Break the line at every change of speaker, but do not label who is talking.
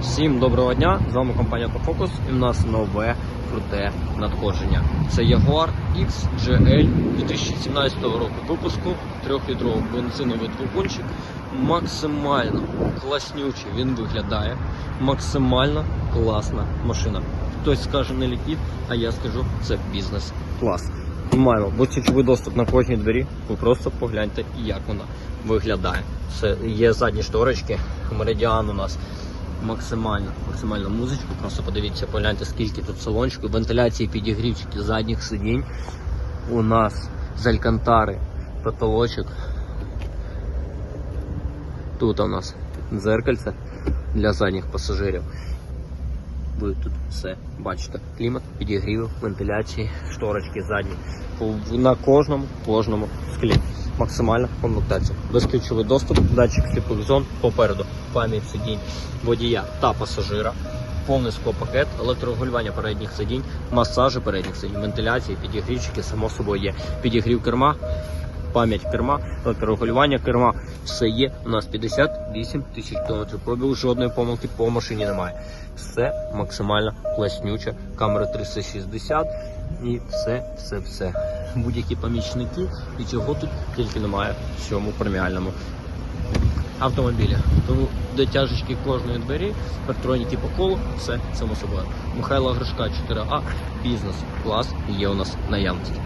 Всім доброго дня! З вами компанія Autofocus і в нас нове круте надходження. Це Jaguar XGL 2017 року випуску, 3-літровий бензиновий двигунчик. Максимально класнючий він виглядає. Максимально класна машина. Хтось скаже не ліквід, а я скажу це бізнес-клас. Маємо безключовий доступ на кожній двері. Ви просто погляньте, як вона виглядає. Це є задні шторочки, меридіан у нас максимально, максимально музичку. Просто подивіться, погляньте, скільки тут салончику, вентиляції, підігрівчики задніх сидінь. У нас з алькантари потолочок. Тут у нас дзеркальце для задніх пасажирів. Ви тут все бачите. Клімат, підігріви, вентиляції, шторочки задні. На кожному, кожному склі. Максимальна комплектація. Безключовий доступ, датчик сліпих зон попереду, пам'ять сидінь водія та пасажира. Повний склопакет, електрорегулювання передніх сидінь, масажі передніх сидінь, вентиляції, підігрівчики, само собою є. Підігрів керма, пам'ять керма, електрорегулювання керма. Все є. У нас 58 тисяч кілометрів пробігу, жодної помилки по машині немає. Все максимально класнюче, камера 360 і все, все, все. Будь-які помічники і цього тут тільки немає в цьому преміальному автомобілі. Тому дотяжечки кожної двері, електроніки по колу, все само собою. Михайло Гришка 4А, бізнес клас є у нас наявності.